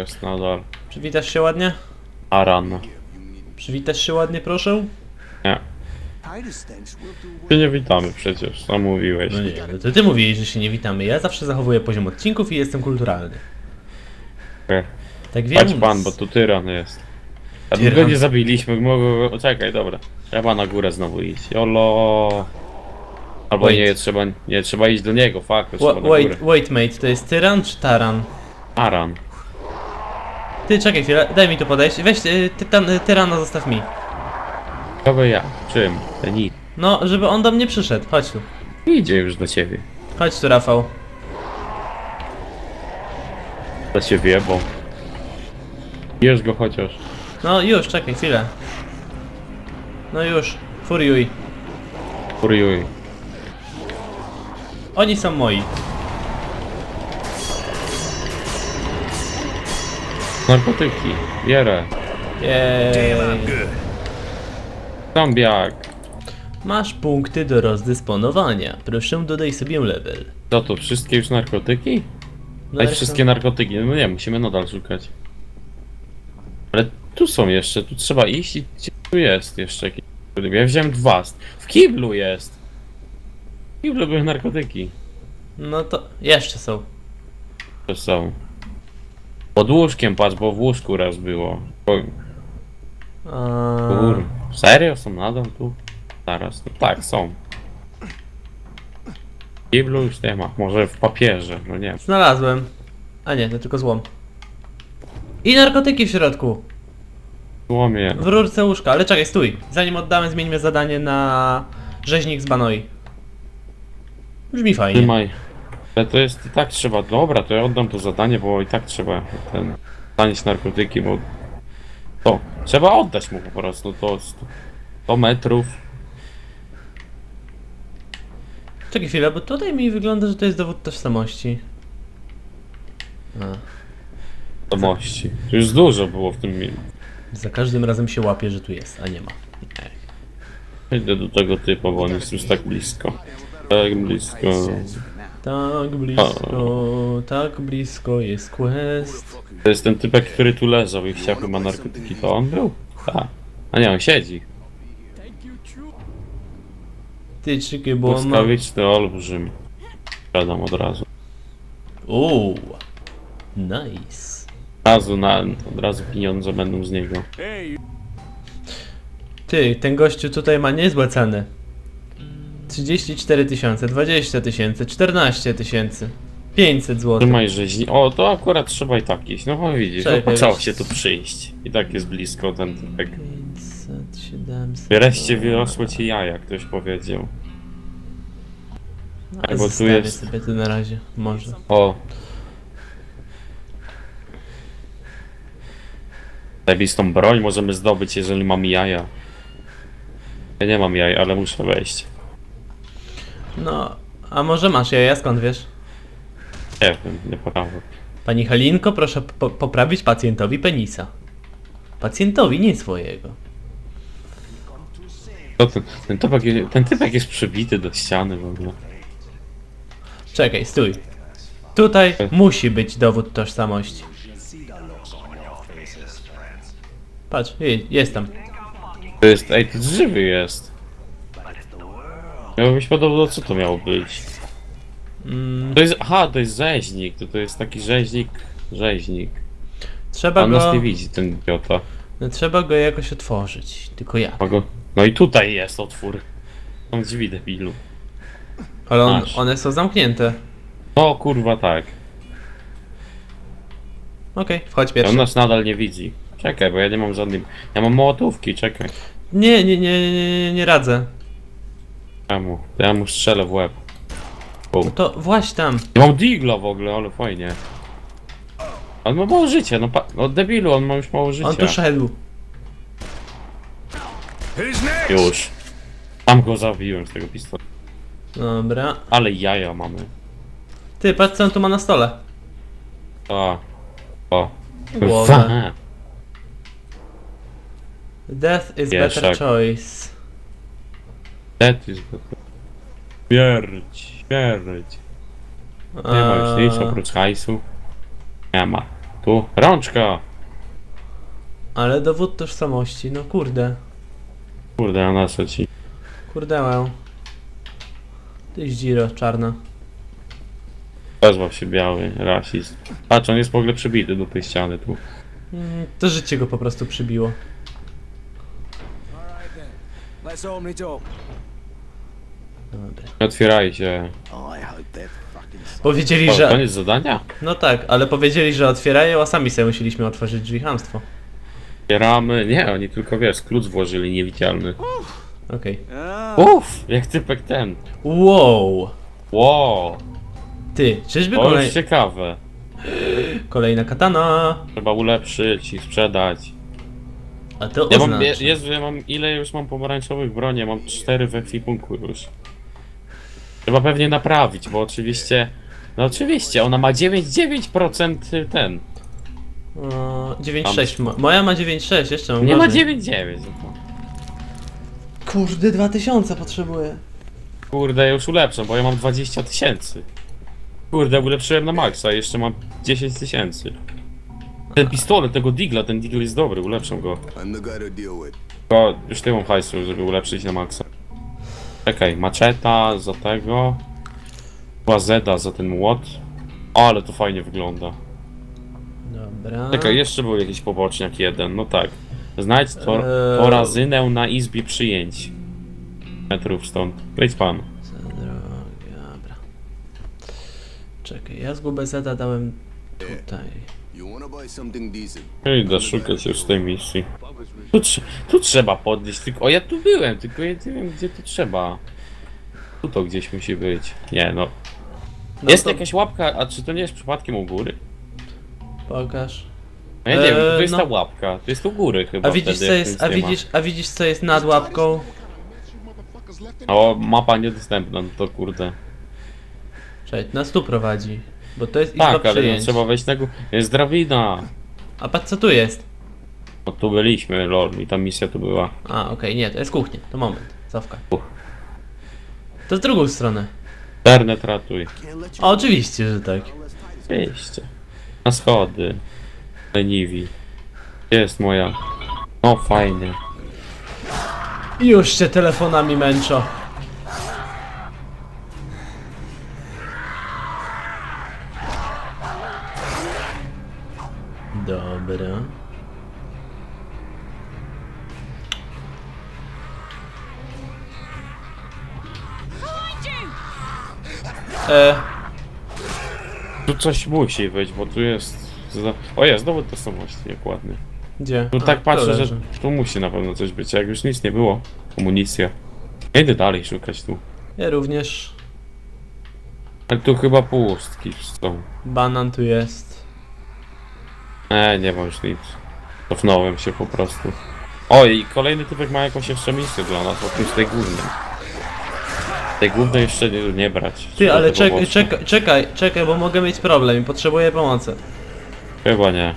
jest nadal. Przywitasz się ładnie? Aran. Przywitasz się ładnie, proszę? Nie. Ty nie witamy przecież, sam mówiłeś. No nie, no to ty mówiłeś, że się nie witamy. Ja zawsze zachowuję poziom odcinków i jestem kulturalny. Tak więc... Chodź pan, bo tu tyran jest. A my go nie zabiliśmy, go... Czekaj, dobra. Trzeba na górę znowu iść. Jolo. Albo Wait. nie, trzeba, nie, trzeba iść do niego, górę. Wait, wait mate, to jest tyran czy taran? Aran. Ty, czekaj chwilę, daj mi tu podejść. Weź y, ty, tam, y, tyrana zostaw mi. Kogo ja? Czym? Nic. No, żeby on do mnie przyszedł. Chodź tu. Idzie już do ciebie. Chodź tu, Rafał. Do ciebie, bo... Bierz go chociaż. No już, czekaj chwilę. No już, furiuj. Furiuj. Oni są moi. Narkotyki. Bierę. Jej. Zombiak. Masz punkty do rozdysponowania. Proszę dodaj sobie level. Co to, wszystkie już narkotyki? Daj jak wszystkie narkotyki. No nie, musimy nadal szukać. Ale tu są jeszcze, tu trzeba iść i gdzie tu jest jeszcze jakiś... Ja wziąłem dwa. W kiblu jest. W kiblu były narkotyki. No to jeszcze są. To są. Pod łóżkiem patrz, bo w łóżku raz było. O, A... Kur... Serio? Są nadal tu? Zaraz. No tak, są. W kiblu już nie ma. Może w papierze, no nie. Znalazłem. A nie, to tylko złom. I narkotyki w środku. Złomie. W rurce łóżka, ale czekaj, stój. Zanim oddamy, zmieńmy zadanie na rzeźnik z Banoi. Brzmi fajnie. Trzymaj. Ale to jest i tak trzeba. Dobra, to ja oddam to zadanie, bo i tak trzeba ten zanieść narkotyki, bo to trzeba oddać mu po prostu to 100 metrów. Czekaj chwilę, bo tutaj mi wygląda, że to jest dowód tożsamości. A, do mości. To już dużo było w tym miejscu. za każdym razem się łapie, że tu jest, a nie ma. Ech. Idę do tego typu, bo on jest już tak blisko. Tak blisko. Tak blisko, tak blisko jest quest. To jest ten typek, który tu leżał i chciał chyba narkotyki. To on był? Tak. A nie, on siedzi. Ty czyky, bo on ma... Błyskawiczny olbrzym. Siadam od razu. Uuu, nice. Od razu, na, od razu pieniądze będą z niego. Ty, ten gościu tutaj ma niezłe ceny. 34 tysiące, 20 tysięcy, 14 tysięcy, 500 zł. Trzymaj rzeźni. O, to akurat trzeba i tak iść. No bo widzisz, Czekaj, opłacało się tu przyjść. I tak jest blisko ten typek. 500, 700. Wreszcie wyrosło ci jaja, ktoś powiedział. No, bo tu zostawię jest- sobie to na razie, może. O. Zajebistą broń możemy zdobyć, jeżeli mam jaja. Ja nie mam jaj, ale muszę wejść. No, a może masz jaja, skąd wiesz? Nie wiem, nie prawo. Pani Halinko, proszę po poprawić pacjentowi penisa. Pacjentowi, nie swojego. To ten, ten, typek, ten typek jest przybity do ściany w ogóle. Czekaj, stój. Tutaj musi być dowód tożsamości. Patrz, je- jest tam. To jest, ej, to żywy jest. Miało być podobno, co to miało być? Mm, To jest, aha, to jest rzeźnik, to, to jest taki rzeźnik, rzeźnik. trzeba nas go, nie widzi, ten idiota. no, trzeba go jakoś otworzyć. Tylko ja. Ma go- No i tutaj jest otwór. Są drzwi, debilu. Ale on, Masz. one są zamknięte. O kurwa tak. Okej, wchodź On pierwszy. nas nadal nie widzi. Czekaj, bo ja nie mam żadnej... Ja mam mołotówki, czekaj. Nie, nie, nie, nie, nie, nie radzę. Czemu? To ja mu strzelę w łeb. No to właśnie tam. Ja mam digla w ogóle, ale fajnie. On ma mało życia, no pa... No debilu, on ma już mało życia. On tu szedł. Już. Tam go zabiłem z tego pistoletu. Dobra. Ale jaja mamy. Ty, patrz co on tu ma na stole. O. O. Głowę. Death is better choice. That is better. Śmierć, śmierć. Nie ma już nic oprócz hajsu. Nie ma. Tu, rączka! Ale dowód tożsamości, no kurde. Kurde, a na co ci? Kurde mam. Ty Giro, czarna. Wezwał się biały, rasist. Patrz, on jest w ogóle przybity do tej ściany tu. Mm, To życie go po prostu przybiło. Alright then. Let's open it up. Dobra. Nie otwierajcie. Powiedzieli, O, że... koniec zadania? No tak, ale powiedzieli, że otwierają, a sami sobie musieliśmy otworzyć drzwi, hamstwo. Otwieramy. Nie, oni tylko wiesz, klucz włożyli niewidzialny. Okej. Uff, jak typek ten. Wow! Wow, Ty, czyżby to kolej... jest ciekawe. kolejna katana? Trzeba ulepszyć i sprzedać. A to Ja mam, oznacza... je, Jezu, ja mam, ile już mam pomarańczowych broni? Ja mam cztery w ekwipunku już. Trzeba pewnie naprawić, bo oczywiście... No oczywiście, ona ma 9,9% ten. O, 9,6. Mo- Moja ma 9,6, jeszcze mam Nie ma gorzej. 9,9. no Kurde, 2000 potrzebuję. Kurde, ja już ulepszam, bo ja mam 20 tysięcy. Kurde, ulepszyłem na maksa, jeszcze mam 10 tysięcy. Ten pistolet, tego digla, ten digl jest dobry, ulepszam go. I'm the guy to deal with. Tylko już ty mam hajsu, żeby ulepszyć na maksa. Czekaj, maczeta za tego. Łazeda za ten młot. O, ale to fajnie wygląda. Dobra. Czekaj, jeszcze był jakiś poboczniak jeden, no tak. Znajdź to, Eee. torazynę na izbie przyjęć. Metrów stąd. Wejdź pan. Za dobra. Czekaj, ja zgubę zeta dałem tutaj. You wanna buy something decent? Idę szukać już tej misji. Tu, trze- tu trzeba podnieść, tylko... O, ja tu byłem, tylko ja nie wiem, gdzie tu trzeba. Tu to gdzieś musi być. Nie, no. No jest to jakaś łapka, a czy to nie jest przypadkiem u góry? Pokaż. No ja nie wiem, Eee, to jest no. ta łapka. To jest u góry chyba A widzisz wtedy, co jak jest, nic a nie ma. widzisz, a widzisz co jest nad łapką? O, mapa niedostępna, no to kurde. Czekaj, nas tu prowadzi. Bo to jest izba Tak, ale no, przyjęć. trzeba wejść na górę. Jest drabina. A patrz co tu jest? No tu byliśmy, lol, i ta misja tu była. A, okej, nie, to jest kuchnia. To moment. Cofka. Uch. To z drugą stronę. Internet ratuj. O, oczywiście, że tak. Oczywiście. Na schody. Leniwi. Gdzie jest moja? O, fajnie. Już się telefonami męczą. Coś musi być, bo tu jest... O jest, dowód tożsamości, jak ładnie. gdzie? Tu A, tak patrzę, że leży. tu musi na pewno coś być. Jak już nic nie było, amunicja. Ja Idę dalej szukać tu. Ja również. Ale tu chyba pustki są. Banan tu jest. E, nie ma już nic. Cofnąłem się po prostu. O, i kolejny typek ma jakąś jeszcze misję dla nas, oprócz tej głównej. Tej głównej jeszcze nie, nie brać. Ty, Trzeba ale te czekaj, poboczne. czekaj, czekaj, czekaj, bo mogę mieć problem i potrzebuję pomocy. Chyba nie.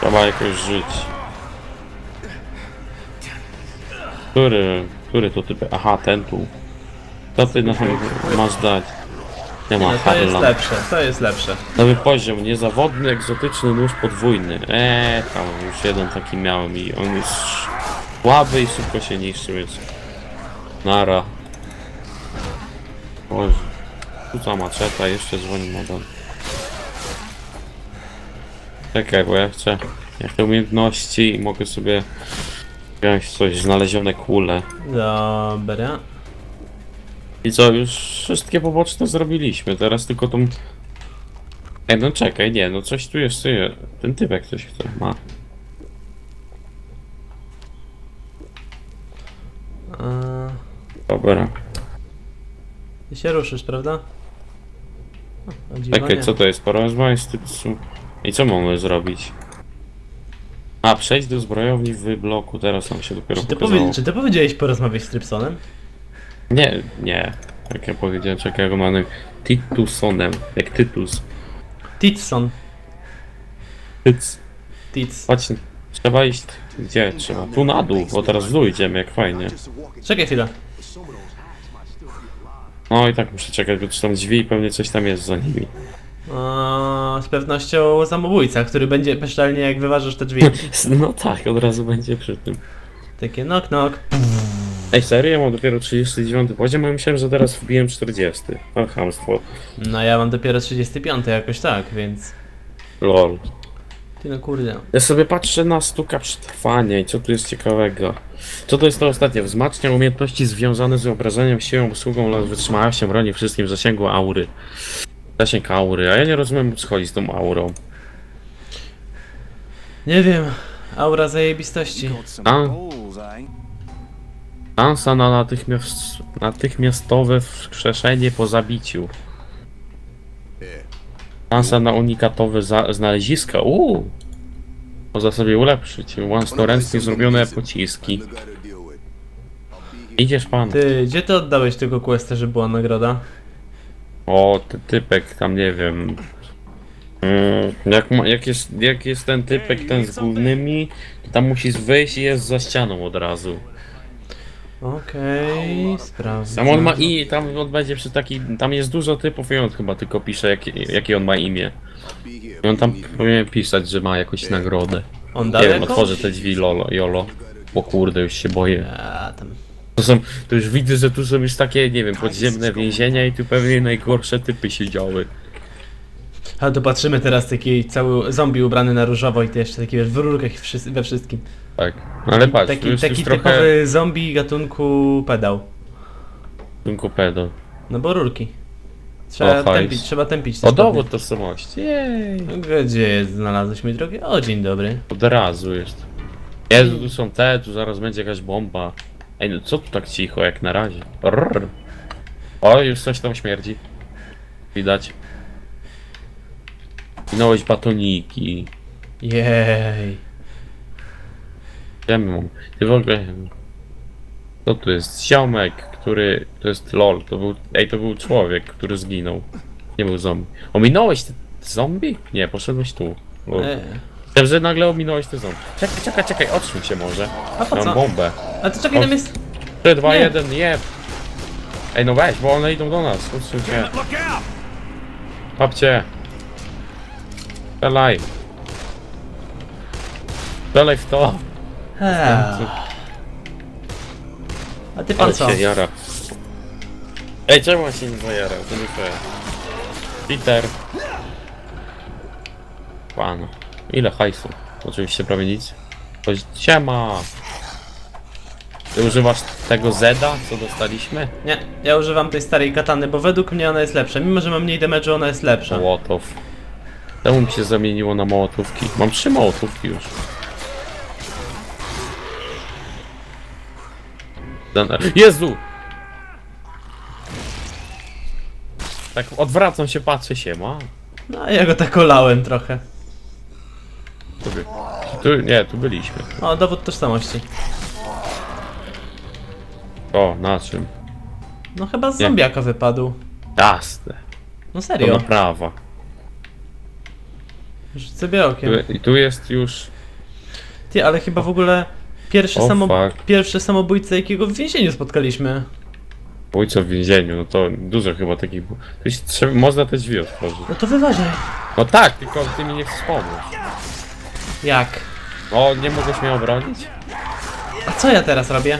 Trzeba jakoś żyć. Który, który to typ? Aha, ten tu. Co ty nam masz dać? Nie ma No, to jest lepsze, to jest lepsze. Nowy poziom, niezawodny, egzotyczny nóż podwójny. Eee, tam już jeden taki miałem i on jest słaby i szybko się niszczy, więc... Nara. Boże. Rzuca maczeta, jeszcze dzwoni nadal. Czekaj, bo ja chcę... Ja chcę umiejętności i mogę sobie... Wziąć coś, znalezione kule. Dobra. I co, już wszystkie poboczne zrobiliśmy, teraz tylko tą... Ej, no czekaj, nie, no coś tu jeszcze jest. Ten typek coś chce, ma. Dobra. ty się ruszysz, prawda? O, o dziwo Czekaj, nie. co to jest? Porozmawiać z Tytsu. I co mamy zrobić? A, przejść do zbrojowni w bloku, teraz nam się dopiero Czy ty, pokazało. powie, czy ty powiedziałeś porozmawiać z Trypsonem? Nie, nie. Jak ja powiedziałem, czekaj, imię. Titusonem, jak Tytus. Titson. Tyc. Tits. Chodź, trzeba iść. Gdzie trzeba? Tu na dół, bo teraz w dół idziemy, jak fajnie. Czekaj chwilę. No i tak muszę czekać, bo tu są drzwi i pewnie coś tam jest za nimi. O, z pewnością samobójca, który będzie bezczelnie jak wyważysz te drzwi. No tak, od razu będzie przy tym. Takie knock knock. Ej, serio, ja mam dopiero 39 poziom, a myślałem, że teraz wbiłem 40. Ale chamstwo. No ja mam dopiero 35 jakoś tak, więc... Lol. Ty no kurde. Ja sobie patrzę na stuka przetrwania i co tu jest ciekawego. Co to jest to ostatnie? Wzmacnia umiejętności związane z wyobrażeniem, siłą, usługą oraz wytrzymałością broni wszystkim w zasięgu aury. Zasięg aury, a ja nie rozumiem o co chodzi z tą aurą. Nie wiem. Aura zajebistości. Eh? Szansa na natychmiast, natychmiastowe wskrzeszenie po zabiciu. Szansa na unikatowe za, znaleziska. Uuu. Można sobie ulepszyć. Własnoręcznie zrobione pociski. Idziesz pan. Ty, gdzie ty oddałeś tego questa, że była nagroda? O, ty, typek, tam nie wiem. Mm, Jak, ma, jak, jest, jak jest ten typek, ten z głównymi, to tam musisz wyjść i jest za ścianą od razu. Okej, sprawdzę. Tam on ma i, tam on będzie przy taki, tam jest dużo typów i on chyba tylko pisze jakie, jakie on ma imię. I on tam powinien pisać, że ma jakąś nagrodę. On dał Nie wiem, otworzę te drzwi lolo, jolo. O kurde, już się boję. A, tam. To są, to już widzę, że tu są już takie, nie wiem, podziemne więzienia i tu pewnie najgorsze typy siedziały. A to patrzymy teraz taki cały zombie ubrany na różowo i to jeszcze taki wiesz, w rurkach i we wszystkim. Tak, ale patrz, tu taki jest taki już trochę... typowy zombie gatunku pedał. Tunku pedo. No bo rurki. Trzeba O, hajs. tępić, trzeba tępić te O spodnie. dowód tożsamości. Jej. Gdzie jest? znalazłeś mi drogę? O, dzień dobry. Od razu jest. Jezu, tu są te, tu zaraz będzie jakaś bomba. Ej, no co tu tak cicho, jak na razie? Rrr. O, już coś tam śmierdzi. Widać. Minąłeś batoniki. Jej. Ja mam. Ty w ogóle... Co tu jest? Ziomek, który... To jest lol. To był... Ej, to był człowiek, który zginął. Nie był zombie. Ominąłeś te zombie? Nie, poszedłeś tu. Lol. Wiem, że nagle ominąłeś te zombie. Czekaj, czekaj, czekaj, odsuń się może. A po Mam co? bombę. A to czekaj, tam jest... 3, 2, Nie. 1, jeb. Ej, no weź, bo one idą do nas. Odsuń się. Papcie. Strzelaj. Strzelaj w to. Eee. A ty pan Ale co? się jara. Ej, czemu on się nie zajarał? To nie fair. Peter. Pan. Ile hajsu? Oczywiście prawie nic. Chodź, siema. Ty używasz tego Zeda, co dostaliśmy? Nie, ja używam tej starej katany, bo według mnie ona jest lepsza. Mimo, że mam mniej damage'u, ona jest lepsza. Mołotow. Czemu mi się zamieniło na mołotówki? Mam trzy mołotówki już. Dan- Jezu! Tak odwracam się, patrzę się, ma. No, ja go tak olałem trochę. Tu, by- tu, nie, tu byliśmy. O, dowód tożsamości. O, na czym? No chyba z zombiaka wypadł. Jasne. No To serio. naprawa. Rzuć sobie okiem. Tu, I tu jest już... Ty, ale chyba w ogóle pierwszy, O, samo... fuck. pierwszy samobójca, jakiego w więzieniu spotkaliśmy. Ojca w więzieniu, no to dużo chyba takich było. Tu trzeba, można te drzwi otworzyć. No to wyważaj. No tak, tylko ty mi nie pomóc. Jak? O, nie mogłeś mnie obronić? A co ja teraz robię?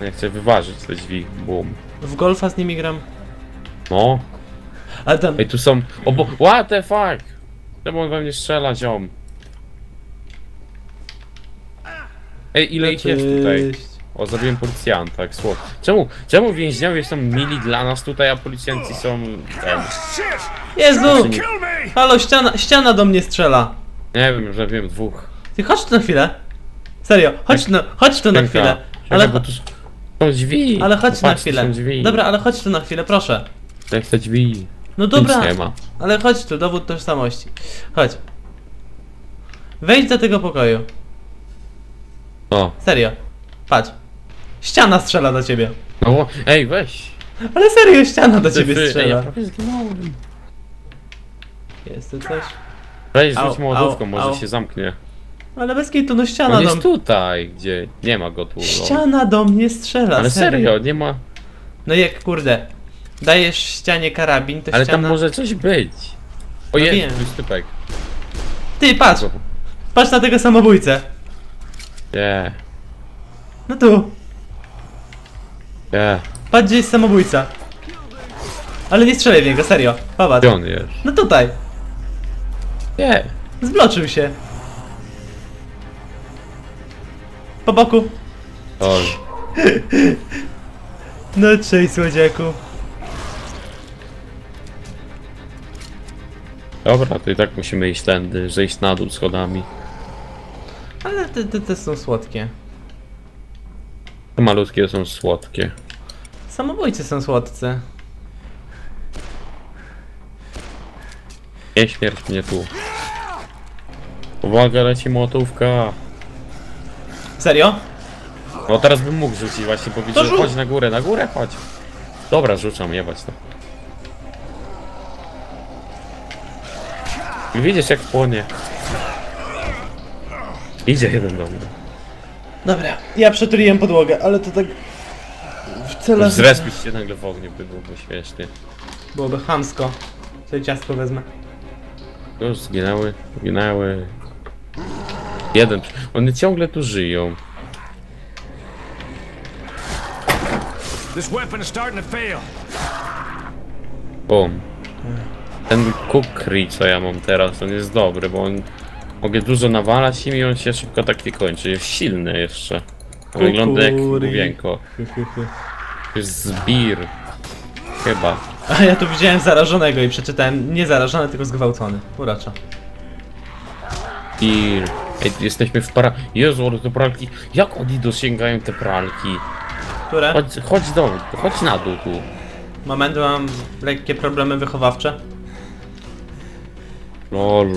Ja chcę wyważyć te drzwi, boom. W golfa z nimi gram. No. Ale tam... Ej, tu są... O, bo... What the fuck? Czemu on we mnie strzela, ziom? Ej, ile ich jest tutaj? Cześć. O, zabiłem policjanta, jak słowo. Czemu, czemu więźniowie są mili dla nas tutaj, a policjanci są... Ten, Jezu! nie, Halo, ściana, ściana do mnie strzela. nie wiem, już zabiłem dwóch. Ty chodź tu na chwilę. Serio, chodź, no, chodź tu na Czekaj, chwilę. czekaj, Ale, bo tu są- są drzwi. ale chodź na chwilę. Są drzwi. Dobra, ale chodź tu na chwilę, proszę. Jak te drzwi. No Nic dobra, nie ma. ale chodź tu, dowód tożsamości. Chodź. Wejdź do tego pokoju. O, Serio. Patrz. Ściana strzela do ciebie. no, bo- ej, weź. Ale serio, ściana do ciebie Ej, ja strzela. prawie zginąłem. Jest tu coś? Weź, Au, rzuć młodówką, au, może au. się zamknie. Ale bez kitu, no ściana On do jest mnie. tutaj, gdzie nie ma go tu. no. Ściana do mnie strzela. Ale serio, nie ma. No jak kurde. Dajesz ścianie karabin, to Ale ściana. tam może coś być. O No jest, wiem. tu jest typek. Ty, patrz! Patrz na tego samobójcę. Nie, No tu. nie. Patrz, gdzie jest samobójca. Ale nie strzelaj w niego, serio. Popatrz. Gdzie on jest? No tutaj. Nie. Zbloczył się. Po boku. Oj. No cześć, słodziaku. Dobra, to i tak musimy iść tędy, zejść na dół schodami. Ale te, te, te są słodkie. Te malutkie są słodkie. Samobójcy są słodcy. Nie śmierć mnie tu. Uwaga, leci młotówka. Serio? No teraz bym mógł rzucić właśnie, powiedzieć, To że rzuć. chodź na górę, na górę chodź. Dobra, rzucam, jebać to. Widzisz jak płonie. Idzie jeden do mnie. Dobra, ja przetuliłem podłogę, ale to tak... W celach... Zrespić się nagle w ogniu by byłoby śmiesznie. Byłoby chamsko. Sobie ciastko wezmę. Już zginęły, zginęły. Jeden. One ciągle tu żyją. This weapon is starting to fail. Bum. Ten kukri, co ja mam teraz, on jest dobry, bo on... Mogę dużo nawalać im i on się szybko tak nie kończy. Jest silny jeszcze. Wygląda jak główienko. To jest zbir. Chyba. A ja tu widziałem zarażonego i przeczytałem nie zarażony, tylko zgwałcony. Uroczo. Zbir. Ej, jesteśmy w para... Jezu, ale te pralki... Jak oni dosięgają te pralki? Które? Chodź, chodź do... Chodź na dół tu. Moment, mam lekkie problemy wychowawcze. Lol.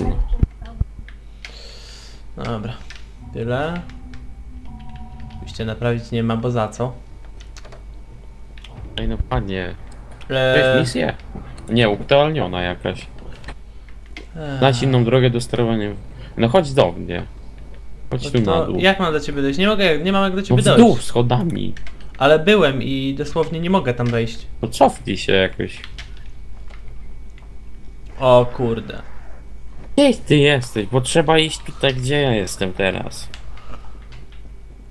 Dobra. Tyle. Oczywiście naprawić nie ma, bo za co? Ej no panie. To jest Eee, misja. Nie, uaktualniona jakaś. eee, Znać inną drogę do sterowania. No chodź do mnie. Chodź no tu na to dół. jak mam do ciebie dojść? Nie mogę, nie mam jak do No ciebie w dojść. dół schodami. Ale byłem i dosłownie nie mogę tam wejść. No cofnij się jakoś. O kurde. Gdzie ty jesteś? Bo trzeba iść tutaj, gdzie ja jestem teraz.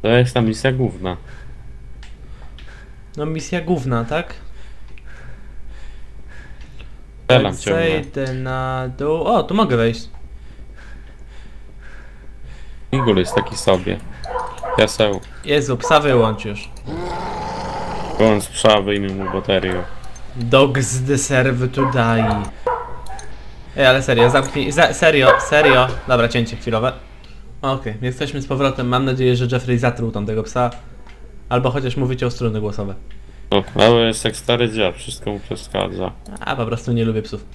To jest ta misja główna. No misja główna, tak? Strzelam Tak, ciągle. Zejdę na dół. O, tu mogę wejść. Igul jest taki sobie. Jaseł. Jezu, psa wyłącz już. Wyłącz psa, wyjmij mu baterię. Dogs the serve to die. Ej, ale serio, zamknij. Za, serio, serio. Dobra, cięcie chwilowe. Okej, jesteśmy z powrotem. Mam nadzieję, że Jeffrey zatruł tamtego psa. Albo chociaż mówicie o struny głosowe. No, ale jest jak stary dziad, wszystko mu przeszkadza. A po prostu nie lubię psów.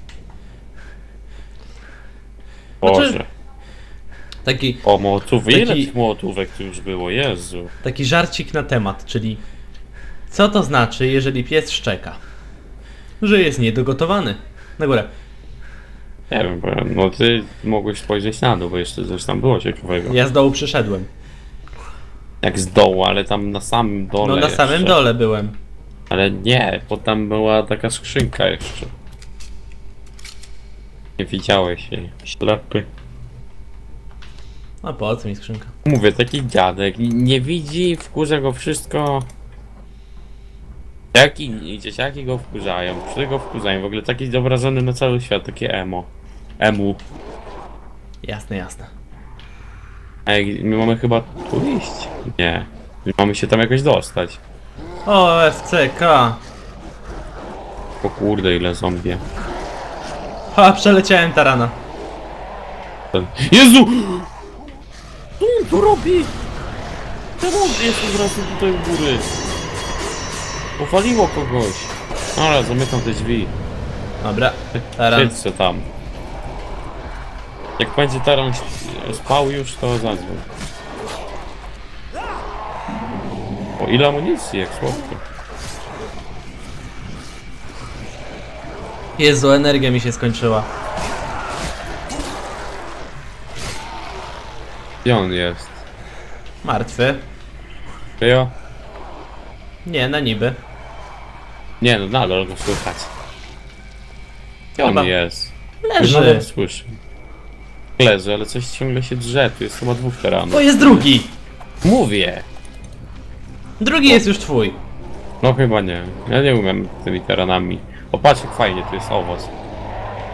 Boże. Znaczy- Taki, O, młotów. Ile Taki- tych młotówek tu już było? Jezu. taki żarcik na temat, czyli co to znaczy, jeżeli pies szczeka? Że jest niedogotowany. Na górę. Nie wiem, bo no ty mogłeś spojrzeć na dół, bo jeszcze coś tam było ciekawego. Ja z dołu przyszedłem. Jak z dołu, ale tam na samym dole No na jeszcze. samym dole byłem. Ale nie, bo tam była taka skrzynka jeszcze. Nie widziałeś jej. Ślepy. A po co mi skrzynka? Mówię, taki dziadek. Nie widzi, wkurza go wszystko. Jaki dzieciaki go wkurzają, psy go wkurzają. W ogóle taki zobrażony na cały świat, takie emo. Emu. Jasne, jasne. Jak, my mamy chyba tu iść? Nie. My mamy się tam jakoś dostać. O, FCK. O kurde, ile zombie. Ha, przeleciałem tarana. Jezu! Co on tu robi? Czemu on jest od razu tutaj u góry? Powaliło kogoś. Dobra, zamykam te drzwi. Dobra, taran. Siedź se tam. Jak będzie taran spał już, to zadzwoń. O, ile amunicji, jak słodko. Jezu, energia mi się skończyła. Gdzie on jest? Martwy. Kryjo? Nie, na niby. Nie, no nadal go słychać. Gdzie on Chyba. jest? Nadal Leży. Leży, ale coś ciągle się drze, tu jest chyba dwóch teranów. To jest drugi. Mówię! Drugi jest już twój. No chyba nie. Ja nie umiem tymi teranami. O patrz jak fajnie, tu jest owoc.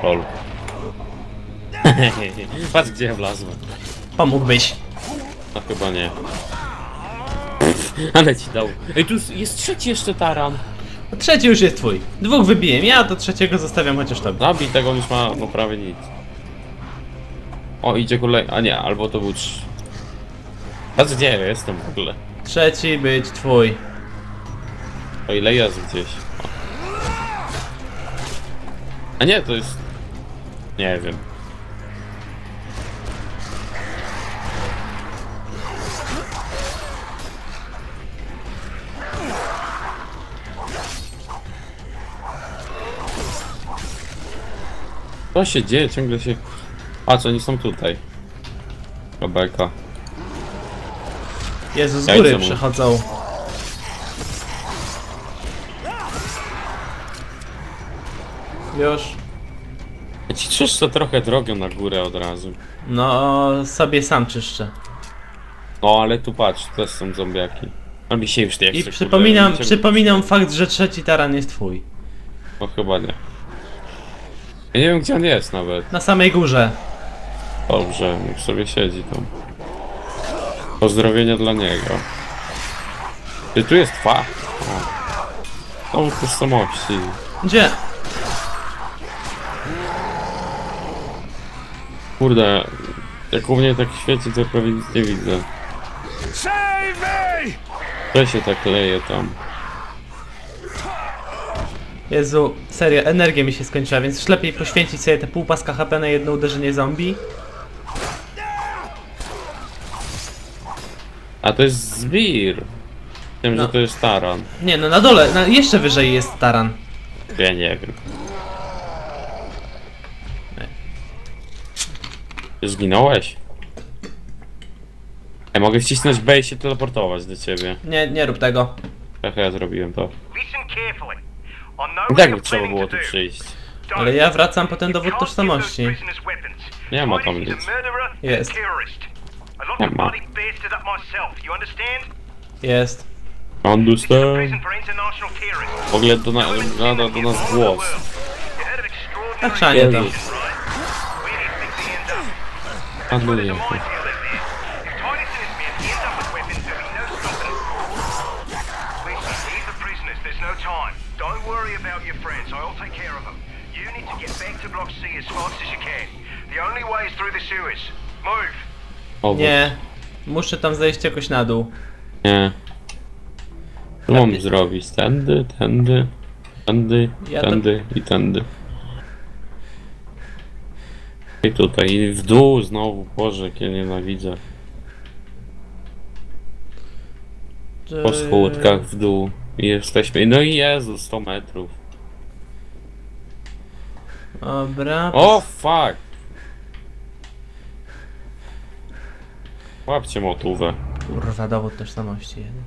Lol. patrz gdzie ja wlazłem. Pomógłbyś. No chyba nie. Ale ci dał. Ej, tu jest trzeci jeszcze taran. Trzeci już jest twój. Dwóch wybiłem, ja do trzeciego zostawiam chociaż tobie. Zabij tego, on już ma no prawie nic. O, idzie kolej. A nie, albo to był trz... Patrz gdzie ja jestem w ogóle. Trzeci być twój. O ile jest gdzieś. O. A nie, to jest... Nie wiem. Co się dzieje? Ciągle się... A, co oni są tutaj? Rebeka. Jezu, z Ja góry idę mu. przechodzą. Już. Ja ci czyszczę trochę drogę na górę od razu. No, sobie sam czyszczę. No ale tu patrz, też są zombiaki. A mi się już nie chce, I kurde, przypominam, przypominam fakt, że trzeci taran jest twój. No chyba nie. Ja nie wiem gdzie on jest nawet. Na samej górze. Dobrze, niech sobie siedzi tam. Pozdrowienia dla niego. Ty tu jest dwa. O. Są tożsamości. Gdzie? Kurde, jak u mnie tak świeci, to prawie nic nie widzę. Save me! To się tak leje tam. Jezu, serio, energia mi się skończyła, więc już lepiej poświęcić sobie te pół paska HP na jedno uderzenie zombie. A to jest zbir. Wiem, No. że to jest taran. Nie, no na dole, na, jeszcze wyżej jest taran. Ja nie wiem. Ty Zginąłeś? Ja mogę wcisnąć B i się teleportować do ciebie. Nie, nie rób tego. Jak ja zrobiłem to. Listen carefully. I know I what tak you're trzeba planning było to tu do. przyjść. Don't. Ale ja wracam po ten You dowód can't tożsamości. give those prisoners weapons. Nie ma tam nic. a murderer and Jest. terrorist. I locked Nie a ma. bloody bastard up myself, you understand? Jest. He's in Understand. prison for international terrorism. W ogóle do, na, nada do nas głos. You heard of extraordinary Tak, szanie to. conditions, right? Where do you think they end up? Handluję. There's a minefield out there. If Titus and his men end up with weapons, there'll be no stopping them. Listen, these are prisoners. There's no time. Don't worry about your friends. I'll take care of them. You need to get back to Block C as fast as you can. The only way is through the sewers. Move. Nie. Muszę tam zejść jakoś na dół. Nie. Co mam zrobić? Tędy, tędy, tędy, Ja to- tędy i tędy. I tutaj, i w dół znowu, Boże, jak ja nienawidzę. Po schódkach w dół. I jesteśmy, no i Jezu, 100 metrów. Dobra. O, fuck! Łapcie motówę. Kurwa, dowód tożsamości jeden.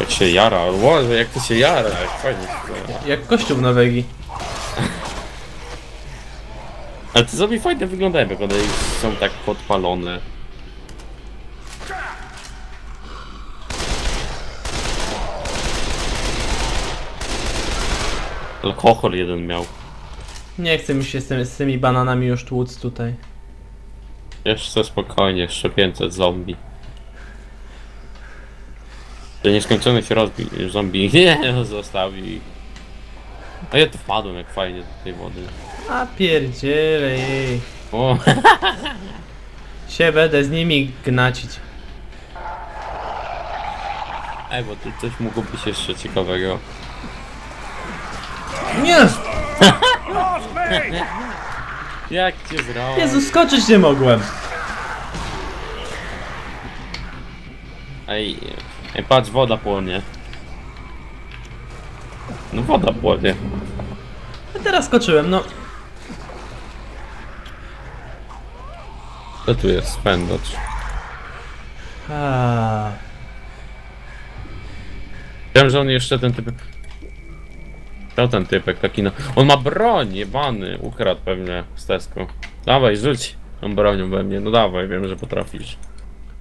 Jak się jara, Boże, jak to się jara, jak fajnie się jara. Jak kościół w Norwegii. Ale te zombie fajnie wyglądają, jak one już są tak podpalone. Alkohol jeden miał. Nie chce mi się z, tym, z tymi bananami już tłuc tutaj. Jeszcze spokojnie, jeszcze 500 zombie. To nieskończony się rozbi zombie. Nie, no zostawi. A ja tu wpadłem jak fajnie do tej wody. A pierdziele jej. O, Się będę z nimi gnacić. ej, bo tu coś mogło być jeszcze ciekawego. Nie! Jak cię zrobić? Jezu, skoczyć nie mogłem. Ej, ej, patrz, woda płonie. No woda płonie. A teraz skoczyłem, no. Co tu jest? Spędzacz. A, Wiem, że on jeszcze ten typ... To ten typek taki no. On ma broń, jebany. Ukradł pewnie z Tesco. Dawaj, rzuć tą bronią we mnie. No dawaj, wiem, że potrafisz.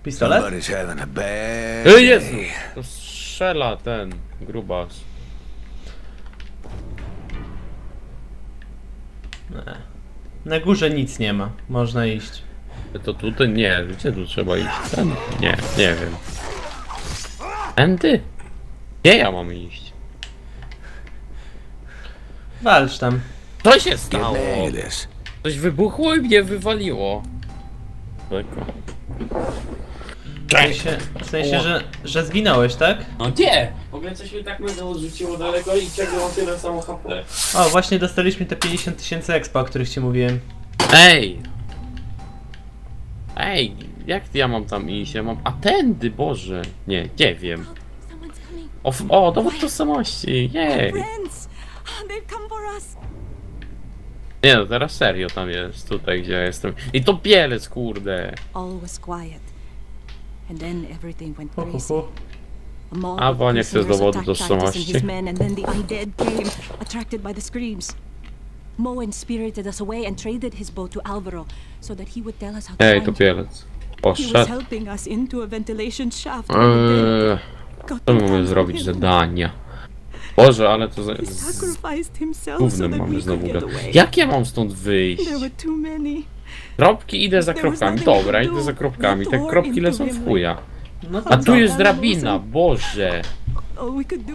Pistolet? Somebody's having a bad Ej, Jezu! To strzela ten grubas. Na górze nic nie ma. Można iść. To tutaj nie, gdzie tu trzeba iść? Ten? Nie, nie wiem. Tędy? Gdzie ja mam iść? Walcz tam. Co się stało? this. Coś wybuchło i mnie wywaliło. Tylko. W sensie, w sensie że, że zginąłeś, tak? No gdzie? W ogóle coś mi tak mnie odrzuciło daleko i ciągle mam tyle samo HP. O, właśnie dostaliśmy te 50 tysięcy expo, o których ci mówiłem. Ej! Ej, jak ja mam tam iść? Ja mam... A tędy, Boże! Nie, nie wiem. O, f- o dowód tożsamości, jej! Friends! They've come for us. Nie no, teraz serio tam jest, tutaj gdzie ja jestem. I to bielec, kurde! All was quiet. And then everything went Hu, hu, crazy. hu. A mob A, of bo nie chcę z prisoners dowodu attacked Titus tożsamości. and his men, and then the undead came, attracted by the screams. Moen spirited us away and traded his boat to Alvaro so that he would tell us how to Ej, to find you. bielec. He was Poszedł. helping us into a ventilation shaft. Eee, co mamy zrobić? Zadania. Boże, ale to za... He z sacrificed himself so gównem that we mamy could znowu get. Jak ja mam stąd wyjść? There were too many. Kropki, idę za There was kropkami. nothing Dobra, to do. idę za kropkami. Te kropki into lecą him w chuja. No A co? tu jest Ale drabina. Boże! All we could do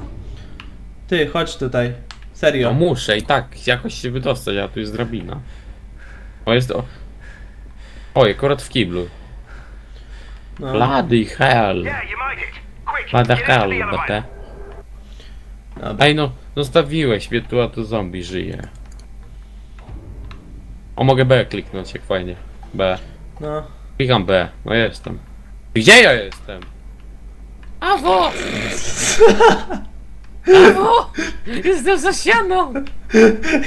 Ty, chodź tutaj. No Serio. muszę i tak jakoś się wydostać, a tu jest drabina. O, jest o... Oj, akurat w kiblu. No. Bloody hell. Yeah, you made it. Quick, Bloody get hell, the elevator. BT. Dobra. Ej no, zostawiłeś mnie tu, a tu zombie żyje. O, mogę B kliknąć, jak fajnie. B. No. Klikam B, no jestem. Gdzie ja jestem? Awo! Awo! Jestem za ścianą!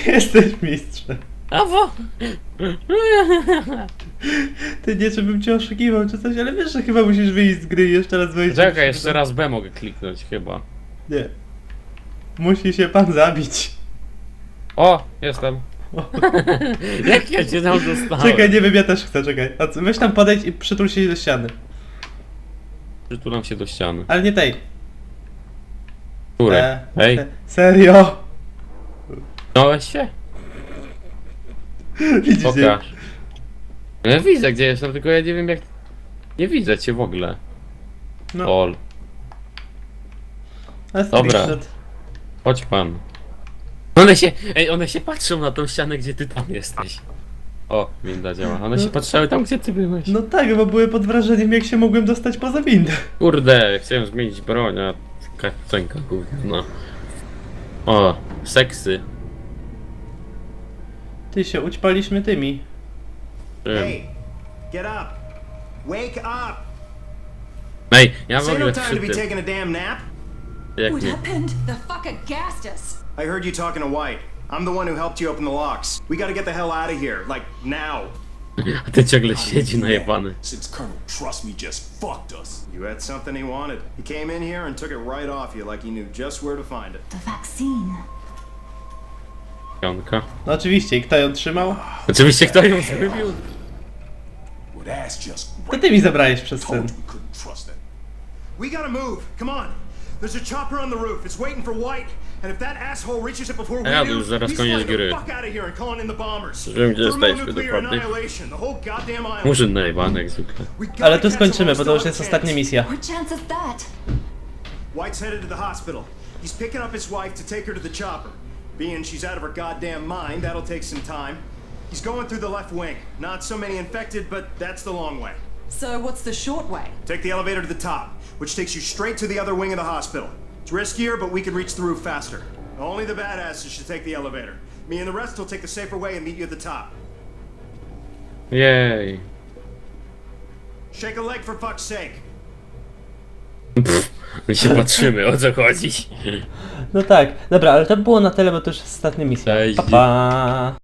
Jesteś mistrzem. Awo! Ty nie, żebym cię oszukiwał czy coś, ale wiesz, że chyba musisz wyjść z gry i jeszcze raz wejść. Czekaj, jeszcze raz B mogę kliknąć chyba. Nie. Musi się pan zabić. O, jestem. Jak ja cię tam dostałem? Czekaj, nie wiem, ja też chcę, czekaj. A co, weź tam podejdź i przytul się do ściany. Przytulam się do ściany. Ale nie tej. Której? E, Ej, e, Serio? Dałeś się? Widzicie? Pokaż. No Ja widzę gdzie jestem, tylko ja nie wiem jak... Nie widzę cię w ogóle. No, Ol. a dobra. screenshot. Chodź pan. One się... Ej, one się patrzą na tą ścianę, gdzie ty tam jesteś. O, winda działa. One się No. patrzyły tam, gdzie ty byłeś. No tak, bo były pod wrażeniem, jak się mogłem dostać poza windę. Kurde, chciałem zmienić broń, a... Kacenka gówno. O, seksy. Ty się ućpaliśmy tymi. Hey, get up. Wake up. Ej, ja w ain't no ogóle time przy to be tym... taking a damn nap. Jak What happened? The fucker gassed us. I heard you talking to White. I'm the one who helped you open the locks. We gotta get the hell out of here, like now. A ty ciągle siedzi najebany. since Colonel Trust Me just fucked us. You had something he wanted. He came in here and took it right off you like he knew just where to find it. The vaccine. Pionka. No oczywiście, i kto ją trzymał? Oczywiście kto ją zrobił? Well, that's just To great. ty mi zabrałeś przez syn. Told you we couldn't trust that. We gotta move. Come on. There's a chopper on the roof. It's waiting for White. And if that asshole reaches it before we do, to już zaraz he's koniec flying the fuck out of here and calling in the bombers. Wiem, gdzie Thermonuclear annihilation. The whole goddamn island. Murzyn najebany jak zwykle. We gotta Ale tu catch skończymy, him bo while to już still jest have a ostatnia chance. misja. What chance is that? White's headed to the hospital. He's picking up his wife to take her to the chopper. Being she's out of her goddamn mind, that'll take some time. He's going through the left wing. Not so many infected, but that's the long way. So what's the short way? Take the elevator to the top, which takes you straight to the other wing of the hospital. It's riskier, but we can reach the roof faster. Only the badasses should take the elevator. Me and the rest will take the safer way and meet you at the top. Jej. Shake a leg for fuck's sake. My się patrzymy, o co chodzi. No tak, dobra, ale to było na tyle, bo to już ostatnia misja. Cześć. Pa, pa.